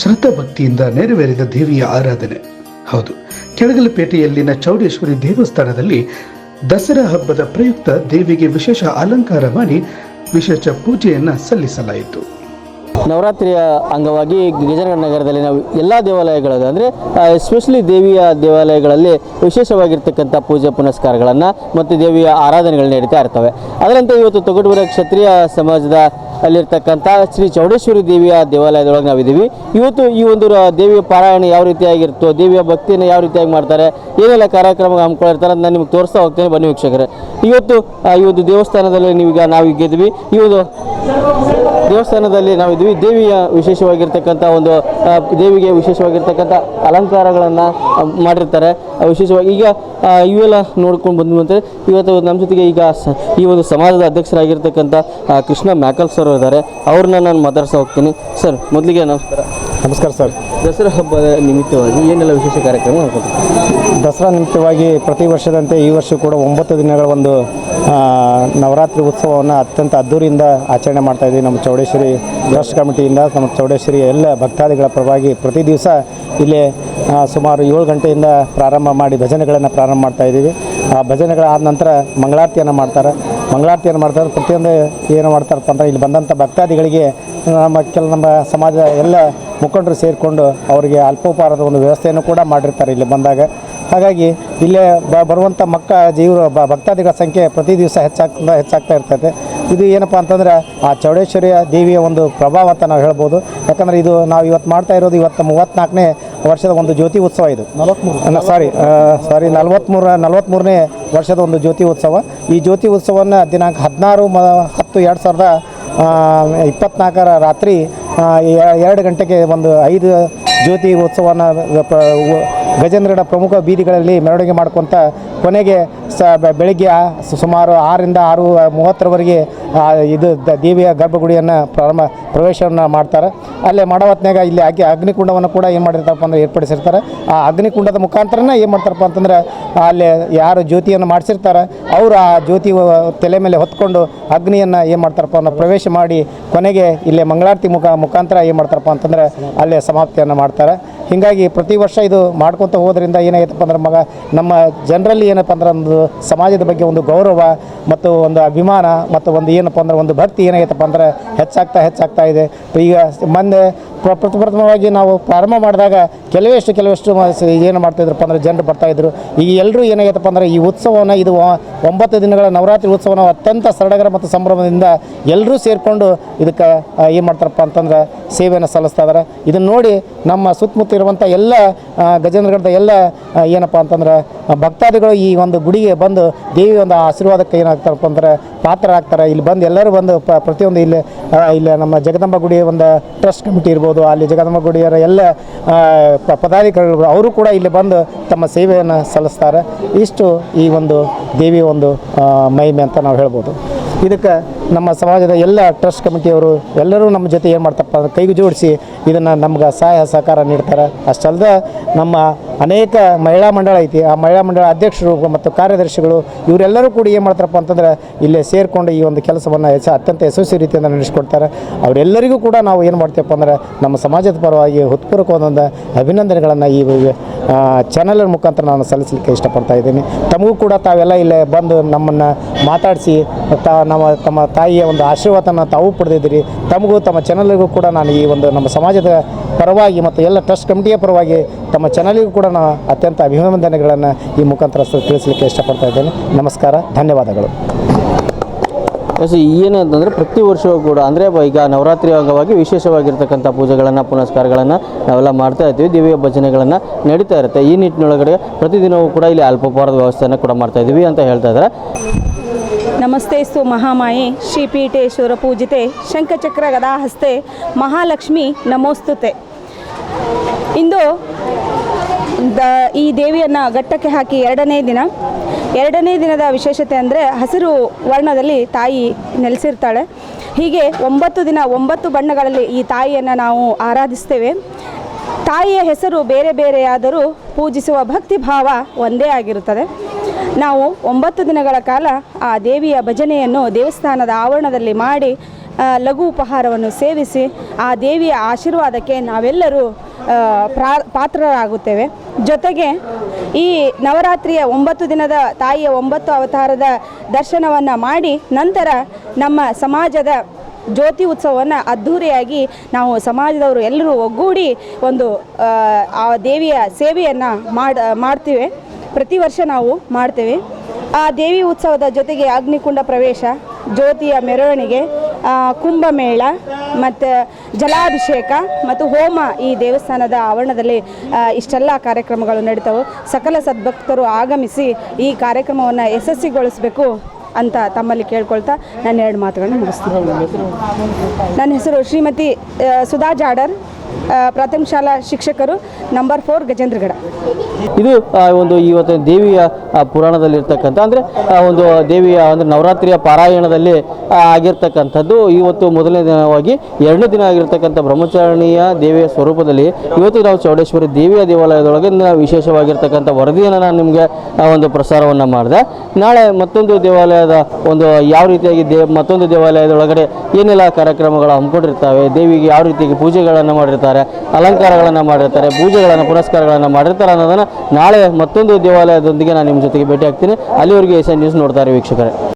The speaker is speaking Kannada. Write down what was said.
ಶ್ರದ್ಧಾ ಭಕ್ತಿಯಿಂದ ನೆರವೇರಿದ ದೇವಿಯ ಆರಾಧನೆ. ಹೌದು ಕೆಳಗಲಪೇಟೆಯಲ್ಲಿನ ಚೌಡೇಶ್ವರಿ ದೇವಸ್ಥಾನದಲ್ಲಿ ದಸರಾ ಹಬ್ಬದ ಪ್ರಯುಕ್ತ ದೇವಿಗೆ ವಿಶೇಷ ಅಲಂಕಾರ ಮಾಡಿ ವಿಶೇಷ ಪೂಜೆಯನ್ನು ಸಲ್ಲಿಸಲಾಯಿತು. ನವರಾತ್ರಿಯ ಅಂಗವಾಗಿ ಗಜನಗರ ನಗರದಲ್ಲಿ ನಾವು ಎಲ್ಲ ದೇವಾಲಯಗಳಲ್ಲಿ ಅಂದರೆ ಎಸ್ಪೆಷಲಿ ದೇವಿಯ ದೇವಾಲಯಗಳಲ್ಲಿ ವಿಶೇಷವಾಗಿರ್ತಕ್ಕಂಥ ಪೂಜೆ ಪುನಸ್ಕಾರಗಳನ್ನು ಮತ್ತು ದೇವಿಯ ಆರಾಧನೆಗಳು ನಡೀತಾ ಇರ್ತವೆ. ಅದರಂತೆ ಇವತ್ತು ತೊಗಟೂರ ಕ್ಷತ್ರಿಯ ಸಮಾಜದ ಅಲ್ಲಿರ್ತಕ್ಕಂಥ ಶ್ರೀ ಚೌಡೇಶ್ವರಿ ದೇವಿಯ ದೇವಾಲಯದೊಳಗೆ ನಾವಿದ್ದೀವಿ. ಇವತ್ತು ಈ ಒಂದು ದೇವಿಯ ಪಾರಾಯಣ ಯಾವ ರೀತಿಯಾಗಿರುತ್ತೋ ದೇವಿಯ ಭಕ್ತಿಯನ್ನು ಯಾವ ರೀತಿಯಾಗಿ ಮಾಡ್ತಾರೆ, ಏನೆಲ್ಲ ಕಾರ್ಯಕ್ರಮ ಹಮ್ಮಿಕೊಂಡಿರ್ತಾರೆ ಅಂತ ನಾನು ನಿಮ್ಗೆ ತೋರಿಸ್ತಾ ಹೋಗ್ತೇನೆ. ಬನ್ನಿ ವೀಕ್ಷಕರೇ. ಇವತ್ತು ಈ ಒಂದು ದೇವಸ್ಥಾನದಲ್ಲಿ ನೀವೀಗ ನಾವೀಗ ಇದ್ದೀವಿ. ಈ ಒಂದು ದೇವಸ್ಥಾನದಲ್ಲಿ ನಾವು ನಾವಿದ್ವಿ ದೇವಿಯ ವಿಶೇಷವಾಗಿರ್ತಕ್ಕಂಥ ಒಂದು ದೇವಿಗೆ ವಿಶೇಷವಾಗಿರ್ತಕ್ಕಂಥ ಅಲಂಕಾರಗಳನ್ನು ಮಾಡಿರ್ತಾರೆ. ವಿಶೇಷವಾಗಿ ಈಗ ಇವೆಲ್ಲ ನೋಡ್ಕೊಂಡು ಬಂದು ಅಂತ ಇವತ್ತು ನಮ್ಮ ಜೊತೆಗೆ ಈಗ ಈ ಒಂದು ಸಮಾಜದ ಅಧ್ಯಕ್ಷರಾಗಿರ್ತಕ್ಕಂಥ ಕೃಷ್ಣ ಮ್ಯಾಕಲ್ ಸರ್ ಇದ್ದಾರೆ. ಅವ್ರನ್ನ ನಾನು ಮಾತಾಡ್ತಾ ಹೋಗ್ತೀನಿ. ಸರ್ ಮೊದಲಿಗೆ ನಮಸ್ಕಾರ. ನಮಸ್ಕಾರ ಸರ್ ದಸರಾ ಹಬ್ಬದ ನಿಮಿತ್ತವಾಗಿ ಏನೆಲ್ಲ ವಿಶೇಷ ಕಾರ್ಯಕ್ರಮ ದಸರಾ ನಿಮಿತ್ತವಾಗಿ ಪ್ರತಿ ವರ್ಷದಂತೆ ಈ ವರ್ಷ ಕೂಡ ಒಂಬತ್ತು ದಿನಗಳ ಒಂದು ನವರಾತ್ರಿ ಉತ್ಸವವನ್ನು ಅತ್ಯಂತ ಅದ್ದೂರಿಯಿಂದ ಆಚರಣೆ ಮಾಡ್ತಾ ಇದ್ದೀವಿ. ನಮ್ಮ ಚೌಡೇಶ್ವರಿ ಟ್ರಸ್ಟ್ ಕಮಿಟಿಯಿಂದ, ನಮ್ಮ ಚೌಡೇಶ್ವರಿ ಎಲ್ಲ ಭಕ್ತಾದಿಗಳ ಪರವಾಗಿ ಪ್ರತಿ ದಿವಸ ಇಲ್ಲಿ ಸುಮಾರು ಏಳು ಗಂಟೆಯಿಂದ ಪ್ರಾರಂಭ ಮಾಡಿ ಭಜನೆಗಳನ್ನು ಪ್ರಾರಂಭ ಮಾಡ್ತಾ ಇದ್ದೀವಿ. ಆ ಭಜನೆಗಳಾದ ನಂತರ ಮಂಗಳಾರತಿಯನ್ನು ಮಾಡ್ತಾರೆ. ಮಂಗಳಾರತಿಯನ್ನು ಮಾಡ್ತಾರೆ. ಪ್ರತಿಯೊಂದು ಏನು ಮಾಡ್ತಾರಪ್ಪ ಅಂದ್ರೆ ಇಲ್ಲಿ ಬಂದಂಥ ಭಕ್ತಾದಿಗಳಿಗೆ ನಮ್ಮ ಕೆಲ, ನಮ್ಮ ಸಮಾಜದ ಎಲ್ಲ ಮುಖಂಡರು ಸೇರಿಕೊಂಡು ಅವರಿಗೆ ಅಲ್ಪೋಪಾರದ ಒಂದು ವ್ಯವಸ್ಥೆಯನ್ನು ಕೂಡ ಮಾಡಿರ್ತಾರೆ ಇಲ್ಲಿ ಬಂದಾಗ. ಹಾಗಾಗಿ ಇಲ್ಲೇ ಬ ಬರುವಂಥ ಮಕ್ಕ ಜೀವರು ಬ ಭಕ್ತಾದಿಗಳ ಸಂಖ್ಯೆ ಪ್ರತಿ ದಿವಸ ಹೆಚ್ಚಾಗ್ತಾ ಹೆಚ್ಚಾಗ್ತಾ ಇರ್ತೈತೆ. ಇದು ಏನಪ್ಪ ಅಂತಂದ್ರೆ ಆ ಚೌಡೇಶ್ವರಿಯ ದೇವಿಯ ಒಂದು ಪ್ರಭಾವ ಅಂತ ನಾವು ಹೇಳ್ಬೋದು. ಯಾಕಂದರೆ ಇದು ನಾವು ಇವತ್ತು ಮಾಡ್ತಾ ಇರೋದು ಇವತ್ತು ಮೂವತ್ತ್ನಾಲ್ಕನೇ ವರ್ಷದ ಒಂದು ಜ್ಯೋತಿ ಉತ್ಸವ ಇದು. ನಲವತ್ತ್ಮೂರು ಸಾರಿ ಸಾರಿ ನಲ್ವತ್ತ್ಮೂರ ನಲ್ವತ್ತ್ಮೂರನೇ ವರ್ಷದ ಒಂದು ಜ್ಯೋತಿ ಉತ್ಸವ. ಈ ಜ್ಯೋತಿ ಉತ್ಸವವನ್ನು ದಿನಾಂಕ ಹದಿನಾರು ಮ ಹತ್ತು ಎರಡು ಸಾವಿರದ ಇಪ್ಪತ್ತ್ನಾಲ್ಕರ ರಾತ್ರಿ ಎರಡು ಗಂಟೆಗೆ ಒಂದು ಐದು ಜ್ಯೋತಿ ಉತ್ಸವನ ಗಜೇಂದ್ರನ ಪ್ರಮುಖ ಬೀದಿಗಳಲ್ಲಿ ಮೆರವಣಿಗೆ ಮಾಡ್ಕೊತ ಕೊನೆಗೆ ಸ ಬೆಳಗ್ಗೆ ಸುಮಾರು ಆರರಿಂದ ಆರು ಮೂವತ್ತರವರೆಗೆ ಇದು ದ- ದೇವಿಯ ಗರ್ಭಗುಡಿಯನ್ನು ಪ್ರಾರಂಭ, ಪ್ರವೇಶವನ್ನು ಮಾಡ್ತಾರೆ. ಅಲ್ಲೇ ಮಾಡೋ ಇಲ್ಲಿ ಅಗ್ನಿ, ಅಗ್ನಿಕುಂಡವನ್ನು ಕೂಡ ಏನು ಮಾಡಿರ್ತಾರಪ್ಪ ಅಂದರೆ ಏರ್ಪಡಿಸಿರ್ತಾರೆ. ಆ ಅಗ್ನಿಕುಂಡದ ಮುಖಾಂತರನೇ ಏನು ಮಾಡ್ತಾರಪ್ಪ ಅಂತಂದ್ರೆ, ಅಲ್ಲಿ ಯಾರು ಜ್ಯೋತಿಯನ್ನು ಮಾಡಿಸಿರ್ತಾರೆ, ಅವರು ಆ ಜ್ಯೋತಿ ತಲೆ ಮೇಲೆ ಹೊತ್ಕೊಂಡು ಅಗ್ನಿಯನ್ನು ಏನು ಮಾಡ್ತಾರಪ್ಪ ಅನ್ನೋ ಪ್ರವೇಶ ಮಾಡಿ ಕೊನೆಗೆ ಇಲ್ಲೇ ಮಂಗಳಾರತಿ ಮುಖ, ಮುಖಾಂತರ ಏನು ಮಾಡ್ತಾರಪ್ಪ ಅಂತಂದ್ರೆ ಅಲ್ಲೇ ಸಮಾಪ್ತಿಯನ್ನು ಮಾಡ್ತಾರೆ. ಹೀಗಾಗಿ ಪ್ರತಿ ವರ್ಷ ಇದು ಮಾಡ್ಕೊತ ಹೋದ್ರಿಂದ ಏನಾಗೈತಪ್ಪ ಅಂದ್ರೆ ಮಗ, ನಮ್ಮ ಜನರಲ್ಲಿ ಏನಪ್ಪ ಅಂದ್ರೆ ಒಂದು ಸಮಾಜದ ಬಗ್ಗೆ ಒಂದು ಗೌರವ ಮತ್ತು ಒಂದು ಅಭಿಮಾನ ಮತ್ತು ಒಂದು ಏನಪ್ಪ ಅಂದ್ರೆ ಒಂದು ಭಕ್ತಿ ಏನಾಗೈತಪ್ಪ ಅಂದ್ರೆ ಹೆಚ್ಚಾಗ್ತಾ ಹೆಚ್ಚಾಗ್ತಾ ಇದೆ. ಈಗ ಮೊನ್ನೆ ಪ್ರ ಪ್ರಥಮವಾಗಿ ನಾವು ಪ್ರಾರಂಭ ಮಾಡಿದಾಗ ಕೆಲವೆಷ್ಟು ಕೆಲವಷ್ಟು ಏನು ಮಾಡ್ತಾಯಿದ್ರಪ್ಪ ಅಂದ್ರೆ ಜನರು ಬರ್ತಾಯಿದ್ರು ಈಗ ಎಲ್ಲರೂ ಏನಾಗೈತಪ್ಪ ಅಂದ್ರೆ ಈ ಉತ್ಸವವನ್ನು ಇದು ಒಂಬತ್ತು ದಿನಗಳ ನವರಾತ್ರಿ ಉತ್ಸವನ ಅತ್ಯಂತ ಸರಡಗರ ಮತ್ತು ಸಂಭ್ರಮದಿಂದ ಎಲ್ಲರೂ ಸೇರಿಕೊಂಡು ಇದಕ್ಕೆ ಏನು ಮಾಡ್ತಾರಪ್ಪ ಅಂತಂದ್ರೆ ಸೇವೆಯನ್ನು ಸಲ್ಲಿಸ್ತಾ ಇದ್ದಾರೆ ಇದನ್ನು ನೋಡಿ ನಮ್ಮ ಸುತ್ತಮುತ್ತ ಇರುವಂಥ ಎಲ್ಲ ಗಜೇಂದ್ರಗಢದ ಎಲ್ಲ ಏನಪ್ಪ ಅಂತಂದ್ರೆ ಭಕ್ತಾದಿಗಳು ಈ ಒಂದು ಗುಡಿಗೆ ಬಂದು ದೇವಿ ಒಂದು ಆಶೀರ್ವಾದಕ್ಕೆ ಏನಾಗ್ತಾರಪ್ಪ ಅಂದ್ರೆ ಪಾತ್ರರಾಗ್ತಾರೆ. ಇಲ್ಲಿ ಬಂದು ಎಲ್ಲರೂ ಬಂದು ಪ್ರತಿಯೊಂದು ಇಲ್ಲಿ ಇಲ್ಲಿ ನಮ್ಮ ಜಗದಂಬ ಗುಡಿ ಒಂದು ಟ್ರಸ್ಟ್ ಕಮಿಟಿ ಇರ್ಬೋದು. ಅಲ್ಲಿ ಜಗದಮ್ಮ ಗುಡಿಯರ ಎಲ್ಲ ಪದಾಧಿಕಾರಿಗಳು ಅವರು ಕೂಡ ಇಲ್ಲಿ ಬಂದು ತಮ್ಮ ಸೇವೆಯನ್ನು ಸಲ್ಲಿಸ್ತಾರೆ. ಇಷ್ಟು ಈ ಒಂದು ದೇವಿಯ ಒಂದು ಮಹಿಮೆ ಅಂತ ನಾವು ಹೇಳ್ಬೋದು. ಇದಕ್ಕೆ ನಮ್ಮ ಸಮಾಜದ ಎಲ್ಲ ಟ್ರಸ್ಟ್ ಕಮಿಟಿಯವರು ಎಲ್ಲರೂ ನಮ್ಮ ಜೊತೆ ಏನು ಮಾಡ್ತಪ್ಪ ಕೈಗೆ ಜೋಡಿಸಿ ಇದನ್ನು ನಮ್ಗೆ ಸಹಾಯ ಸಹಕಾರ ನೀಡ್ತಾರೆ. ಅಷ್ಟಲ್ಲದೆ ನಮ್ಮ ಅನೇಕ ಮಹಿಳಾ ಮಂಡಳ ಐತಿ. ಆ ಮಹಿಳಾ ಮಂಡಳ ಅಧ್ಯಕ್ಷರು ಮತ್ತು ಕಾರ್ಯದರ್ಶಿಗಳು ಇವರೆಲ್ಲರೂ ಕೂಡ ಏನು ಮಾಡ್ತಾರಪ್ಪ ಅಂತಂದ್ರೆ ಇಲ್ಲೇ ಸೇರಿಕೊಂಡು ಈ ಒಂದು ಕೆಲಸವನ್ನು ಯಶ ಅತ್ಯಂತ ಯಶಸ್ವಿ ರೀತಿಯಿಂದ ನಡೆಸ್ಕೊಡ್ತಾರೆ. ಅವರೆಲ್ಲರಿಗೂ ಕೂಡ ನಾವು ಏನು ಮಾಡ್ತೀವಪ್ಪ ಅಂದ್ರೆ ನಮ್ಮ ಸಮಾಜದ ಪರವಾಗಿ ಹೃತ್ಪೂರ್ವಕವಾದ ಅಭಿನಂದನೆಗಳನ್ನು ಈ ಚಾನಲ್ ಮುಖಾಂತರ ನಾನು ಸಲ್ಲಿಸಲಿಕ್ಕೆ ಇಷ್ಟಪಡ್ತಾ ಇದ್ದೀನಿ. ತಮಗೂ ಕೂಡ ತಾವೆಲ್ಲ ಇಲ್ಲೇ ಬಂದು ನಮ್ಮನ್ನು ಮಾತಾಡಿಸಿ, ತಾ, ನಮ್ಮ, ತಮ್ಮ ತಾಯಿಯ ಒಂದು ಆಶೀರ್ವಾದನ ತಾವು ಪಡೆದಿದ್ದೀರಿ. ತಮಗೂ ತಮ್ಮ ಚಾನಲ್ಗೂ ಕೂಡ ನಾನು ಈ ಒಂದು ನಮ್ಮ ಸಮಾಜದ ಪರವಾಗಿ ಮತ್ತು ಎಲ್ಲ ಟ್ರಸ್ಟ್ ಕಮಿಟಿಯ ಪರವಾಗಿ ತಮ್ಮ ಚಾನಲ್ಗೂ ಕೂಡ ನಾನು ಅತ್ಯಂತ ಅಭಿನಂದನೆಗಳನ್ನು ಈ ಮುಖಾಂತರ ತಿಳಿಸಲಿಕ್ಕೆ ಇಷ್ಟಪಡ್ತಾ ಇದ್ದೇನೆ. ನಮಸ್ಕಾರ ಧನ್ಯವಾದಗಳು. ಏನಂತಂದರೆ ಪ್ರತಿ ವರ್ಷವೂ ಕೂಡ ಅಂದರೆ ಈಗ ನವರಾತ್ರಿ ಅಂಗವಾಗಿ ವಿಶೇಷವಾಗಿರ್ತಕ್ಕಂಥ ಪೂಜೆಗಳನ್ನು ಪುನಸ್ಕಾರಗಳನ್ನು ನಾವೆಲ್ಲ ಮಾಡ್ತಾ ಇರ್ತೀವಿ ದಿವ್ಯ ಭಜನೆಗಳನ್ನು ನಡೀತಾ ಇರುತ್ತೆ. ಈ ನಿಟ್ಟಿನೊಳಗಡೆ ಪ್ರತಿದಿನವೂ ಕೂಡ ಇಲ್ಲಿ ಅಲ್ಪಪಾರದ ವ್ಯವಸ್ಥೆಯನ್ನು ಕೂಡ ಮಾಡ್ತಾ ಇದ್ದೀವಿ ಅಂತ ಹೇಳ್ತಾ ಇದ್ದಾರೆ. ನಮಸ್ತೆ ಸು ಮಹಾಮಾಯಿ ಶ್ರೀ ಪೀಠೇಶ್ವರ ಪೂಜಿತೆ ಶಂಖಚಕ್ರ ಗದಾಹಸ್ತೆ ಮಹಾಲಕ್ಷ್ಮಿ ನಮೋಸ್ತುತೆ. ಇಂದು ಈ ದೇವಿಯನ್ನು ಘಟ್ಟಕ್ಕೆ ಹಾಕಿ ಎರಡನೇ ದಿನ, ಎರಡನೇ ದಿನದ ವಿಶೇಷತೆ ಅಂದರೆ ಹಸಿರು ವರ್ಣದಲ್ಲಿ ತಾಯಿ ನೆಲೆಸಿರ್ತಾಳೆ. ಹೀಗೆ ಒಂಬತ್ತು ದಿನ, ಒಂಬತ್ತು ಬಣ್ಣಗಳಲ್ಲಿ ಈ ತಾಯಿಯನ್ನು ನಾವು ಆರಾಧಿಸ್ತೇವೆ. ತಾಯಿಯ ಹೆಸರು ಬೇರೆ ಬೇರೆಯಾದರೂ ಪೂಜಿಸುವ ಭಕ್ತಿ ಭಾವ ಒಂದೇ ಆಗಿರುತ್ತದೆ. ನಾವು ಒಂಬತ್ತು ದಿನಗಳ ಕಾಲ ಆ ದೇವಿಯ ಭಜನೆಯನ್ನು ದೇವಸ್ಥಾನದ ಆವರಣದಲ್ಲಿ ಮಾಡಿ ಲಘು ಉಪಹಾರವನ್ನು ಸೇವಿಸಿ, ಆ ದೇವಿಯ ಆಶೀರ್ವಾದಕ್ಕೆ ನಾವೆಲ್ಲರೂ ಪ್ರಾ, ಪಾತ್ರರಾಗುತ್ತೇವೆ. ಜೊತೆಗೆ ಈ ನವರಾತ್ರಿಯ ಒಂಬತ್ತು ದಿನದ ತಾಯಿಯ ಒಂಬತ್ತು ಅವತಾರದ ದರ್ಶನವನ್ನು ಮಾಡಿ ನಂತರ ನಮ್ಮ ಸಮಾಜದ ಜ್ಯೋತಿ ಉತ್ಸವವನ್ನು ಅದ್ಧೂರಿಯಾಗಿ ನಾವು ಸಮಾಜದವರು ಎಲ್ಲರೂ ಒಗ್ಗೂಡಿ ಒಂದು ಆ, ದೇವಿಯ ಸೇವೆಯನ್ನು ಮಾಡ ಮಾಡ್ತೀವಿ. ಪ್ರತಿ ವರ್ಷ ನಾವು ಮಾಡ್ತೇವೆ. ಆ ದೇವಿ ಉತ್ಸವದ ಜೊತೆಗೆ ಅಗ್ನಿಕುಂಡ ಪ್ರವೇಶ ಜ್ಯೋತಿಯ ಮೆರವಣಿಗೆ ಕುಂಭಮೇಳ ಮತ್ತು ಜಲಾಭಿಷೇಕ ಮತ್ತು ಹೋಮ ಈ ದೇವಸ್ಥಾನದ ಆವರಣದಲ್ಲಿ ಇಷ್ಟೆಲ್ಲ ಕಾರ್ಯಕ್ರಮಗಳು ನಡೀತವೆ. ಸಕಲ ಸದ್ಭಕ್ತರು ಆಗಮಿಸಿ ಈ ಕಾರ್ಯಕ್ರಮವನ್ನು ಯಶಸ್ವಿಗೊಳಿಸಬೇಕು ಅಂತ ತಮ್ಮಲ್ಲಿ ಕೇಳ್ಕೊಳ್ತಾ ನಾನು ಎರಡು ಮಾತುಗಳನ್ನ ಮುಗಿಸ್ತೀನಿ. ನನ್ನ ಹೆಸರು ಶ್ರೀಮತಿ ಸುಧಾ ಜಾಡರ್. ಪ್ರಾಥಮಿಕ ಶಾಲಾ ಶಿಕ್ಷಕರು ನಂಬರ್ ಫೋರ್ ಗಜೇಂದ್ರಗಡ. ಇದು ಒಂದು ಇವತ್ತು ದೇವಿಯ ಪುರಾಣದಲ್ಲಿರ್ತಕ್ಕಂಥ, ಅಂದರೆ ಒಂದು ದೇವಿಯ, ಅಂದರೆ, ನವರಾತ್ರಿಯ ಪಾರಾಯಣದಲ್ಲಿ ಆಗಿರ್ತಕ್ಕಂಥದ್ದು. ಇವತ್ತು ಮೊದಲನೇ ದಿನವಾಗಿ ಎರಡನೇ ದಿನ ಆಗಿರ್ತಕ್ಕಂಥ ಬ್ರಹ್ಮಚಾರಿಣಿಯ ದೇವಿಯ ಸ್ವರೂಪದಲ್ಲಿ ಇವತ್ತು ನಾವು ಚೌಡೇಶ್ವರಿ ದೇವಿಯ ದೇವಾಲಯದೊಳಗೆ ನಾವು ವಿಶೇಷವಾಗಿರ್ತಕ್ಕಂಥ ವರದಿಯನ್ನು ನಾನು ನಿಮಗೆ ಒಂದು ಪ್ರಸಾರವನ್ನು ಮಾಡಿದೆ. ನಾಳೆ ಮತ್ತೊಂದು ದೇವಾಲಯದ ಒಂದು, ಯಾವ ರೀತಿಯಾಗಿ ದೇ, ಮತ್ತೊಂದು ದೇವಾಲಯದೊಳಗಡೆ ಏನೆಲ್ಲ ಕಾರ್ಯಕ್ರಮಗಳು ಹಮ್ಮಿಕೊಂಡಿರ್ತವೆ, ದೇವಿಗೆ ಯಾವ ರೀತಿಯಾಗಿ ಪೂಜೆಗಳನ್ನು ಮಾಡಿರ್ತಾರೆ ಅಲಂಕಾರಗಳನ್ನು ಮಾಡಿರ್ತಾರೆ, ಪೂಜೆಗಳನ್ನು ಪುರಸ್ಕಾರಗಳನ್ನು ಮಾಡಿರ್ತಾರೆ ಅನ್ನೋದನ್ನು ನಾಳೆ ಮತ್ತೊಂದು ದೇವಾಲಯದೊಂದಿಗೆ ನಾನು ನಿಮ್ಮ ಜೊತೆಗೆ ಭೇಟಿ ಆಗ್ತೀನಿ ಅಲ್ಲಿವರೆಗೆ ಏಷ್ಯಾ ನ್ಯೂಸ್ ನೋಡ್ತಾರೆ ವೀಕ್ಷಕರೇ.